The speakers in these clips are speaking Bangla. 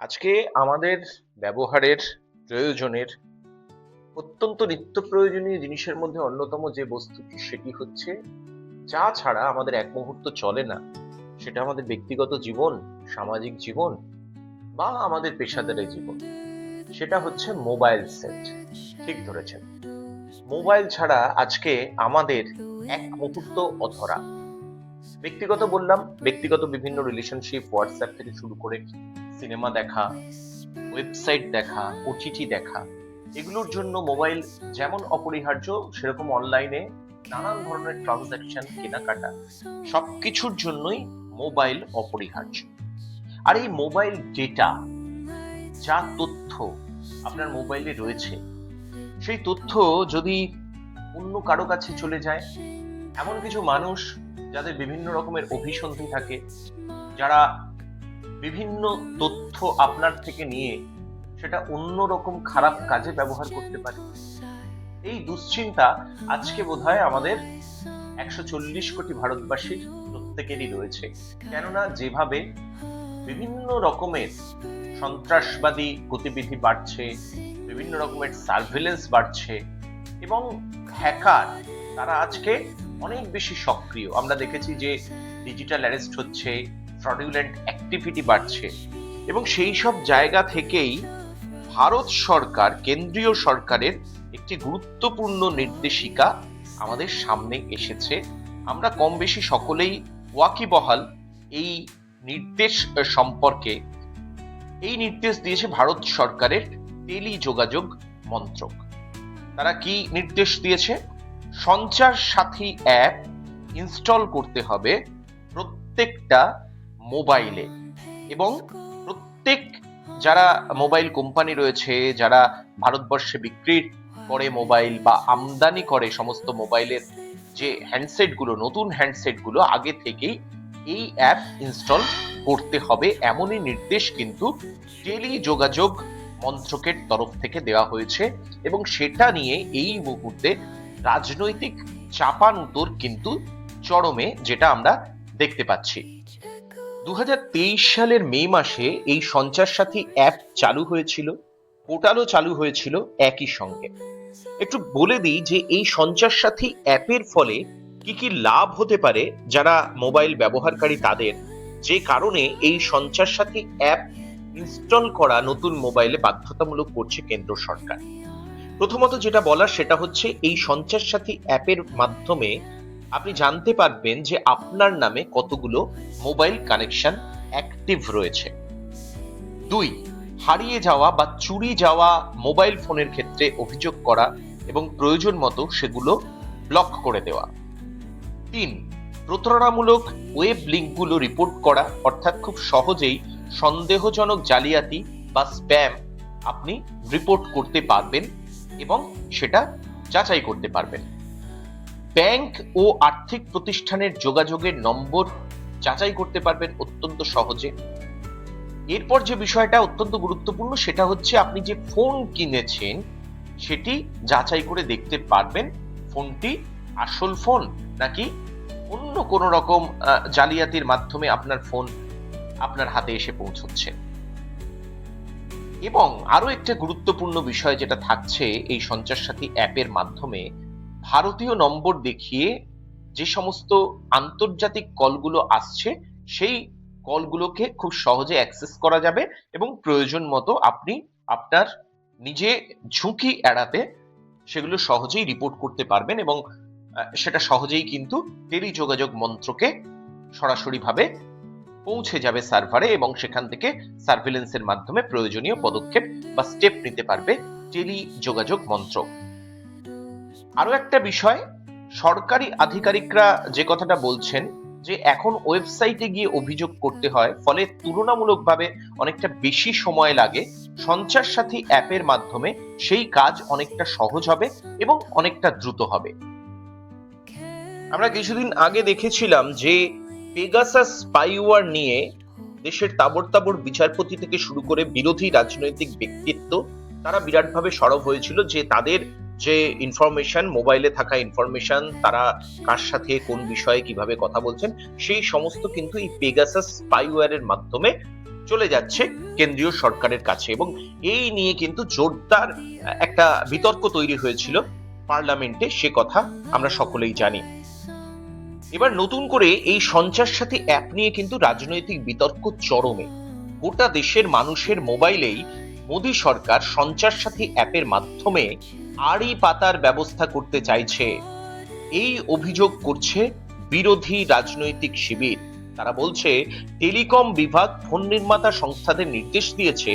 আজকে আমাদের ব্যবহারের প্রয়োজনের অত্যন্ত নিত্য প্রয়োজনীয় জিনিসের মধ্যে অন্যতম যে বস্তুটি, সেটি হচ্ছে যা ছাড়া আমাদের এক মুহূর্ত চলে না। সেটা আমাদের ব্যক্তিগত জীবন, সামাজিক জীবন বা আমাদের পেশাদারের জীবন। সেটা হচ্ছে মোবাইল সেট। ঠিক ধরেছেন। মোবাইল ছাড়া আজকে আমাদের এক মুহূর্ত অধরা। ব্যক্তিগত বললাম, ব্যক্তিগত বিভিন্ন রিলেশনশিপ হোয়াটসঅ্যাপ থেকে শুরু করে সিনেমা দেখা ওয়েবসাইট দেখা ওটিটি দেখা, এগুলোর জন্য মোবাইল যেমন অপরিহার্য, সেরকম অনলাইনে নানান ধরনের ট্রানজাকশন কেনাকাটা সব কিছুর জন্যই মোবাইল অপরিহার্য। আর এই মোবাইল ডেটা যা তথ্য আপনার মোবাইলে রয়েছে, সেই তথ্য যদি অন্য কারও কাছে চলে যায়, এমন কিছু মানুষ যাদের বিভিন্ন রকমের অভিসন্ধি থাকে, যারা বিভিন্ন তথ্য আপনার থেকে নিয়ে সেটা অন্য রকম খারাপ কাজে ব্যবহার করতে পারে। এই দুশ্চিন্তা আজকে বোধহয় আমাদের একশো চল্লিশ কোটি ভারতবাসীর প্রত্যেকেরই রয়েছে। কেননা যেভাবে বিভিন্ন রকমের সন্ত্রাসবাদী গতিবিধি বাড়ছে, বিভিন্ন রকমের সার্ভেলেন্স বাড়ছে এবং হ্যাকার তারা আজকে অনেক বেশি সক্রিয়। আমরা দেখেছি যে ডিজিটাল অ্যারেস্ট হচ্ছে ফ্রডুলেন্ট অ্যাক্টিভিটি বাড়ছে এবং সেই সব জায়গা থেকেই ভারত সরকার, কেন্দ্রীয় সরকারের একটি গুরুত্বপূর্ণ নির্দেশিকা আমাদের সামনে এসেছে। আমরা কম বেশি সকলেই ওয়াকিবহাল এই নির্দেশ সম্পর্কে, এই নির্দেশ দিয়েছে ভারত সরকারের টেলি যোগাযোগ মন্ত্রক। তারা কি নির্দেশ দিয়েছে? সঞ্চার সাথী অ্যাপ ইনস্টল করতে হবে প্রত্যেকটা মোবাইলে এবং প্রত্যেক যারা মোবাইল কোম্পানি রয়েছে, যারা ভারতবর্ষে বিক্রি করে মোবাইল বা আমদানি করে সমস্ত মোবাইলের যে হ্যান্ডসেটগুলো নতুন হ্যান্ডসেটগুলো আগে থেকেই এই অ্যাপ ইনস্টল করতে হবে। এমনই নির্দেশ কিন্তু টেলি যোগাযোগ মন্ত্রকের তরফ থেকে দেওয়া হয়েছে এবং সেটা নিয়ে এই মুহূর্তে রাজনৈতিক চাপানুতোর কিন্তু চরমে যেটা আমরা দেখতে পাচ্ছি। দু হাজার তেইশ সালের মে মাসে এই সঞ্চার সাথী অ্যাপ চালু হয়েছিল, পোর্টালও চালু হয়েছিল একই সঙ্গে। একটু বলে দিই যে এই সঞ্চার সাথী অ্যাপের ফলে কি কি লাভ হতে পারে যারা মোবাইল ব্যবহারকারী তাদের, যে কারণে এই সঞ্চার সাথী অ্যাপ ইনস্টল করা নতুন মোবাইলে বাধ্যতামূলক করছে কেন্দ্র সরকার। প্রথমত যেটা বলার সেটা হচ্ছে এই সঞ্চার সাথী অ্যাপের মাধ্যমে আপনি জানতে পারবেন যে আপনার নামে কতগুলো মোবাইল কানেকশন অ্যাক্টিভ রয়েছে। দুই, হারিয়ে যাওয়া বা চুরি যাওয়া মোবাইল ফোনের ক্ষেত্রে অভিযোগ করা এবং প্রয়োজন মতো সেগুলো ব্লক করে দেওয়া। তিন, প্রতারণামূলক ওয়েব লিঙ্কগুলো রিপোর্ট করা, অর্থাৎ খুব সহজেই সন্দেহজনক জালিয়াতি বা স্প্যাম আপনি রিপোর্ট করতে পারবেন এবং সেটা যাচাই করতে পারবেন ব্যাংক ও আর্থিক প্রতিষ্ঠানের যোগাযোগের নম্বর যাচাই করতে পারবেন অত্যন্ত সহজে। এরপর যে বিষয়টা অত্যন্ত গুরুত্বপূর্ণ সেটা হচ্ছে আপনি যে ফোন কিনেছেন, সেটি যাচাই করে দেখতে পারবেন। ফোনটি আসল ফোন নাকি অন্য কোনো রকম জালিয়াতির মাধ্যমে আপনার ফোন আপনার হাতে এসে পৌঁছচ্ছে। এবং আরও একটা গুরুত্বপূর্ণ বিষয় যেটা থাকছে এই সঞ্চার সাথী অ্যাপের মাধ্যমে, ভারতীয় নম্বর দেখিয়ে যে সমস্ত আন্তর্জাতিক কলগুলো আসছে, সেই কলগুলোকে খুব সহজে অ্যাক্সেস করা যাবে এবং প্রয়োজন মতো আপনি আপনার নিজে ঝুঁকি এড়াতে সেগুলো সহজেই রিপোর্ট করতে পারবেন এবং সেটা সহজেই কিন্তু টেলি যোগাযোগ মন্ত্রকে সরাসরিভাবে পৌঁছে যাবে সার্ভারে এবং সেখান থেকে সার্ভিলেন্সের মাধ্যমে প্রয়োজনীয় পদক্ষেপ বা স্টেপ নিতে পারবে টেলি যোগাযোগ মন্ত্রক। আরও একটা বিষয়, সরকারি আধিকারিকরা যে কথাটা বলছেন যে এখন ওয়েবসাইটে গিয়ে অভিযোগ করতে হয়, ফলে তুলনামূলকভাবে অনেকটা বেশি সময় লাগে সঞ্চার সাথী অ্যাপের মাধ্যমে সেই কাজ অনেকটা সহজ হবে এবং অনেকটা দ্রুত হবে। আমরা কিছুদিন আগে দেখেছিলাম যে পেগাসাস স্পাইওয়ার নিয়ে দেশের তাবড় তাবড় বিচারপতি থেকে শুরু করে বিরোধী রাজনৈতিক ব্যক্তিত্ব, তারা বিরাটভাবে সরব হয়েছিল যে তাদের যে ইনফরমেশন মোবাইলে থাকা ইনফরমেশন তারা কার সাথে, কোন বিষয়ে কীভাবে কথা বলছেন, সেই সমস্ত কিন্তু এই পেগাসাস স্পাইওয়্যারের মাধ্যমে চলে যাচ্ছে কেন্দ্রীয় সরকারের কাছে এবং এই নিয়ে কিন্তু জোরদার একটা বিতর্ক তৈরি হয়েছিল। পার্লামেন্টে সে কথা আমরা সকলেই জানি। এবার নতুন করে এই সঞ্চার সাথী অ্যাপ নিয়ে কিন্তু রাজনৈতিক বিতর্ক চরমে। গোটা দেশের মানুষের মোবাইলেই মোদী সরকার সঞ্চার সাথী অ্যাপের মাধ্যমে আড়ি পাতার ব্যবস্থা করতে চাইছে। এই অভিযোগ করছে বিরোধী রাজনৈতিক শিবির। তারা বলছে, টেলিকম বিভাগ ফোন নির্মাতা সংস্থাদের নির্দেশ দিয়েছে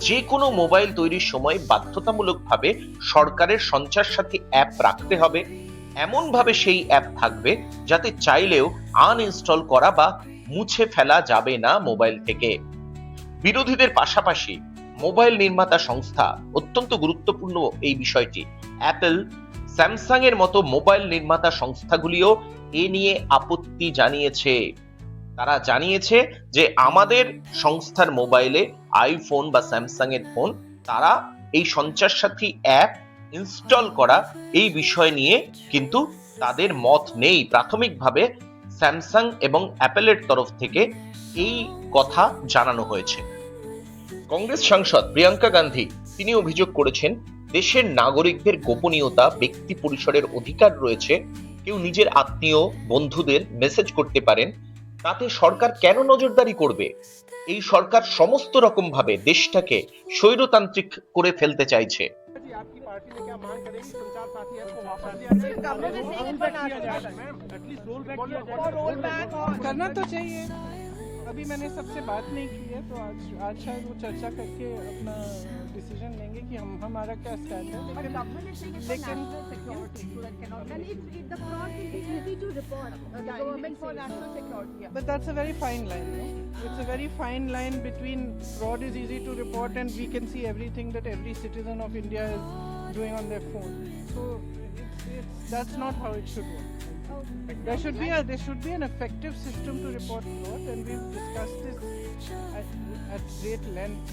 যে কোনো মোবাইল তৈরির সময় বাধ্যতামূলকভাবে সরকারের সঞ্চার সাথী অ্যাপ রাখতে হবে। এমন ভাবে সেই অ্যাপ থাকবে যাতে চাইলেও আনইনস্টল করা বা মুছে ফেলা যাবে না মোবাইল থেকে। বিরোধীদের পাশাপাশি মোবাইল নির্মাতা সংস্থা অত্যন্ত গুরুত্বপূর্ণ এই বিষয়টি। অ্যাপেল স্যামসাং এর মতো মোবাইল নির্মাতা সংস্থাগুলিও এ নিয়ে আপত্তি জানিয়েছে। তারা জানিয়েছে যে আমাদের সংস্থার মোবাইলে আইফোন বা স্যামসাং এর ফোন তারা এই সঞ্চার সাথী অ্যাপ ইনস্টল করা এই বিষয় নিয়ে কিন্তু তাদের মত নেই। প্রাথমিকভাবে স্যামসাং এবং অ্যাপেলের তরফ থেকে এই কথা জানানো হয়েছে। কংগ্রেস সাংসদ প্রিয়াঙ্কা গান্ধী, তিনি অভিযোগ করেছেন, দেশের নাগরিকদের গোপনীয়তা, ব্যক্তি পরিসরের অধিকার রয়েছে, কেউ নিজের আত্মীয়, বন্ধুদের মেসেজ করতে পারেন, তাতে সরকার কেন নজরদারি করবে? এই সরকার সমস্ত রকম ভাবে দেশটাকে স্বৈরতান্ত্রিক করে ফেলতে চাইছে। आपकी पार्टी में क्या मांग करेगी? संचार साथी ऐप को वापस लिया जाए। कमरे में से एक बना किया जाए। दो। मैम एटलीस्ट रोल बैक किया जाए। रोल बैक करना तो चाहिए। अभी मैंने सबसे बात नहीं की है तो आज आज शायद वो चर्चा करके अपना डिसीजन लेंगे कि हम हमारा क्या स्टैंड है But लेकिन government is saying it's for लेकिन- national security, so that cannot And be. if, if the fraud will be easy to report, uh, the Yeah, government it's for says. national security. yeah. but that's a very fine line no? it's a very fine line between fraud is easy to report and we can see everything that every citizen of india is doing on their phone so it's, it's that's not how it should work There should be a there should be an effective system to report fraud and we've discussed this at, at great length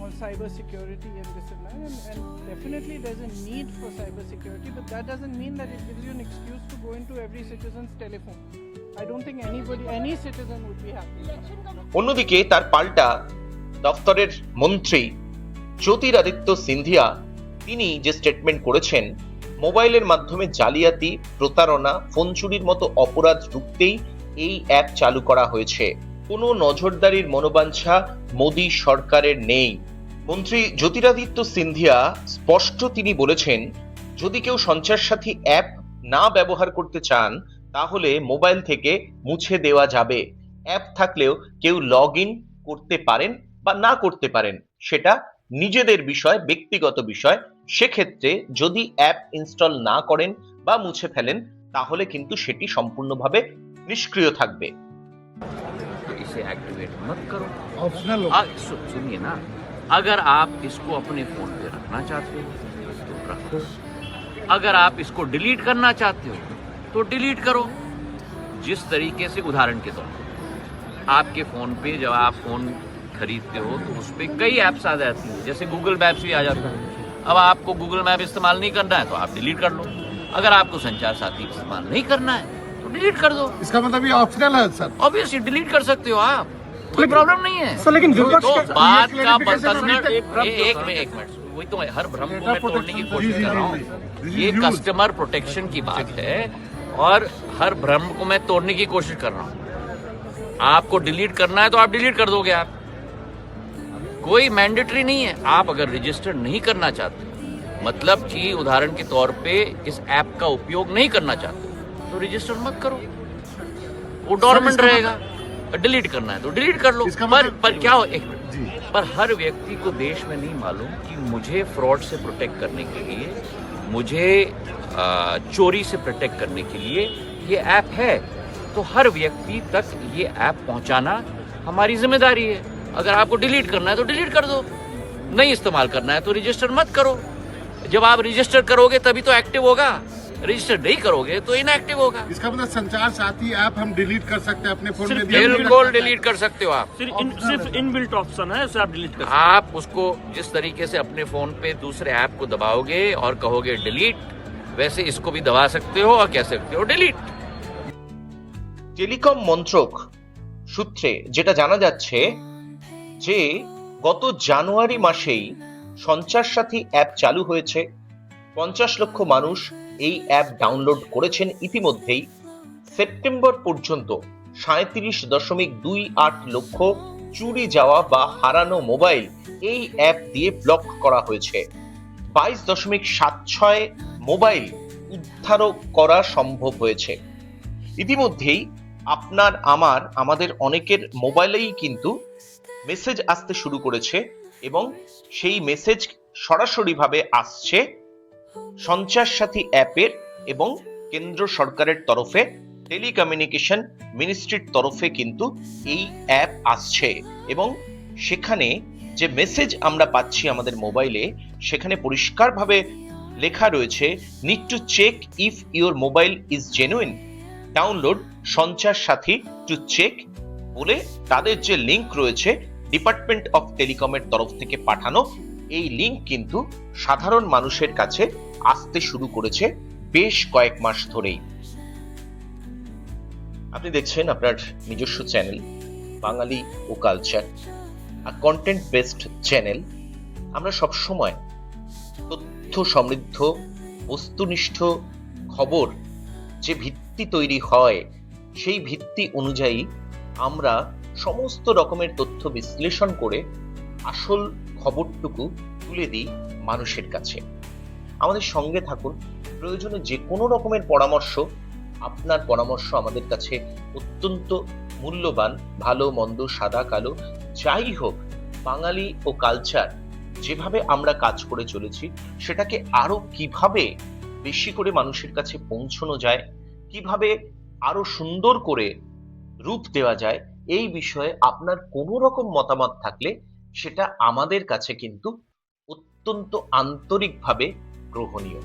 on cyber security and this and that and, and definitely there's a need for cyber security but that doesn't mean that it gives you an excuse to go into every citizen's telephone i don't think anybody any citizen would be happy অন্যদিকে তার পাল্টা দপ্তরের মন্ত্রী জ্যোতিরাদিত্য সিন্ধিয়া তিনি যে স্টেটমেন্ট করেছেন মোবাইলের মাধ্যমে জালিয়াতি, প্রতারণা ফোন চুরির মতো অপরাধ রুখতেই এই অ্যাপ চালু করা হয়েছে। কোনো নজরদারির মনোবাঞ্ছা মোদী সরকারের নেই। মন্ত্রী জ্যোতিরাদিত্য সিন্ধিয়া স্পষ্ট তিনি বলেছেন, যদি কেউ সঞ্চার সাথী অ্যাপ না ব্যবহার করতে চান, তাহলে মোবাইল থেকে মুছে দেওয়া যাবে। অ্যাপ থাকলেও কেউ লগ ইন করতে পারেন বা না করতে পারেন, সেটা নিজেদের বিষয়, ব্যক্তিগত বিষয় সেক্ষেত্রে যদি অ্যাপ ইনস্টল না করেন বা মুছে ফেলেন তাহলে কিন্তু সেটি সম্পূর্ণভাবে নিষ্ক্রিয় থাকবে तो इसे एक्टिवेट मत करो ऑप्शनल आ, सु- सुनिए ना अगर आप इसको अपने फोन पे रखना चाहते हो तो रखो अगर आप इसको डिलीट करना चाहते हो तो डिलीट करो जिस तरीके से उदाहरण के तौर पर आपके फोन पे जब आप फोन खरीदते हो तो उस पर कई ऐप्स आ जाती हैं जैसे गूगल मैप्स भी आ जाता है अब आपको गूगल मैप इस्तेमाल नहीं करना है तो आप डिलीट कर लो। अगर आपको संचार साथी इस्तेमाल नहीं करना है तो डिलीट कर दो। इसका मतलब ये ऑप्शनल है सर ऑब्वियसली डिलीट कर सकते हो आप। कोई प्रॉब्लम नहीं है। सर लेकिन विपक्ष तो बात का एक मिनट एक मिनट वही तो हर भ्रम को मैं तोड़ने की कोशिश कर रहा। हूँ। ये कस्टमर प्रोटेक्शन की बात है और हर भ्रम को मैं तोड़ने की कोशिश कर रहा हूँ। आपको डिलीट करना है तो आप डिलीट कर दोगे आप। कोई मैंडेटरी नहीं है। आप अगर रजिस्टर नहीं करना चाहते मतलब कि उदाहरण के तौर पे इस ऐप का उपयोग नहीं करना चाहते तो रजिस्टर मत करो। वो डॉर्मेंट रहेगा। डिलीट करना है तो डिलीट कर लो। पर मतलब- पर क्या हो एक पर हर व्यक्ति को देश में नहीं मालूम कि मुझे फ्रॉड से प्रोटेक्ट करने के लिए मुझे चोरी से प्रोटेक्ट करने के लिए ये ऐप है। तो हर व्यक्ति तक ये ऐप पहुंचाना हमारी ज़िम्मेदारी है। अगर आपको डिलीट करना है तो डिलीट कर दो नहीं इस्तेमाल करना है तो रजिस्टर मत करो जब आप रजिस्टर करोगे तभी तो एक्टिव होगा रजिस्टर नहीं करोगे तो इनएक्टिव होगा इसका मतलब संचार साथी ऐप हम डिलीट कर सकते हैं अपने फोन में भी हम बिल्कुल डिलीट कर सकते हो आप सिर्फ इन सिर्फ इनबिल्ट ऑप्शन है उसे आप डिलीट कर आप उसको जिस तरीके से अपने फोन पे दूसरे ऐप को दबाओगे और कहोगे डिलीट वैसे इसको भी दबा सकते हो और कह सकते हो डिलीट টেলিকম মন্ত্রক সূত্রে যেটা জানা যাচ্ছে যে গত জানুয়ারি মাসেই সঞ্চার সাথী অ্যাপ চালু হয়েছে। পঞ্চাশ লক্ষ মানুষ এই অ্যাপ ডাউনলোড করেছেন ইতিমধ্যেই। সেপ্টেম্বর পর্যন্ত সাঁত্রিশ দশমিক দুই আট লক্ষ চুরি যাওয়া বা হারানো মোবাইল এই অ্যাপ দিয়ে ব্লক করা হয়েছে। বাইশ দশমিক সাত ছয় মোবাইল উদ্ধারও করা সম্ভব হয়েছে। ইতিমধ্যেই আপনার, আমার, আমাদের অনেকের মোবাইলেই কিন্তু মেসেজ আসতে শুরু করেছে এবং সেই মেসেজ সরাসরিভাবে আসছে সঞ্চার সাথী অ্যাপের এবং কেন্দ্র সরকারের তরফে টেলিকমিউনিকেশন মিনিস্ট্রির তরফে কিন্তু এই অ্যাপ আসছে এবং সেখানে যে মেসেজ আমরা পাচ্ছি আমাদের মোবাইলে সেখানে পরিষ্কারভাবে লেখা রয়েছে need to check if your mobile is genuine download Sanchar Saathi to check বলে তাদের যে লিংক রয়েছে ডিপার্টমেন্ট অফ টেলিকমের তরফ থেকে পাঠানো এই লিংক কিন্তু সাধারণ মানুষের কাছে আসতে শুরু করেছে বেশ কয়েক মাস ধরেই। আপনি দেখছেন আপনার নিজস্ব চ্যানেল বাঙালি ও কালচার আর কন্টেন্ট বেসড চ্যানেল আমরা সব সময় তথ্য সমৃদ্ধ, বস্তুনিষ্ঠ খবর যে ভিত্তি তৈরি হয়, সেই ভিত্তি অনুযায়ী আমরা সমস্ত রকমের তথ্য বিশ্লেষণ করে আসল খবরটুকু তুলে দিই মানুষের কাছে। আমাদের সঙ্গে থাকুন। প্রয়োজনে যে কোনো রকমের পরামর্শ, আপনার পরামর্শ আমাদের কাছে অত্যন্ত মূল্যবান, ভালো, মন্দ, সাদা, কালো, যাই হোক, বাঙালি ও কালচার যেভাবে আমরা কাজ করে চলেছি, সেটাকে আরও কীভাবে বেশি করে মানুষের কাছে পৌঁছানো যায়, কীভাবে আরও সুন্দর করে রূপ দেওয়া যায় এই বিষয়ে আপনার কোনো রকম মতামত থাকলে সেটা আমাদের কাছে কিন্তু অত্যন্ত আন্তরিকভাবে গ্রহণীয়।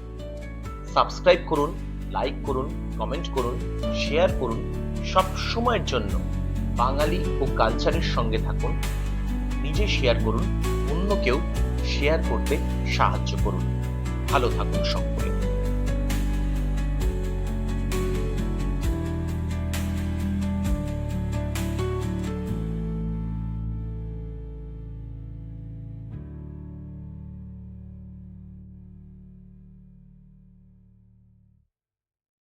সাবস্ক্রাইব করুন, লাইক করুন, কমেন্ট করুন, শেয়ার করুন। সব সময়ের জন্য বাঙালি ও কালচারের সঙ্গে থাকুন, নিজে শেয়ার করুন, অন্যকেও শেয়ার করতে সাহায্য করুন। ভালো থাকুন সকলে।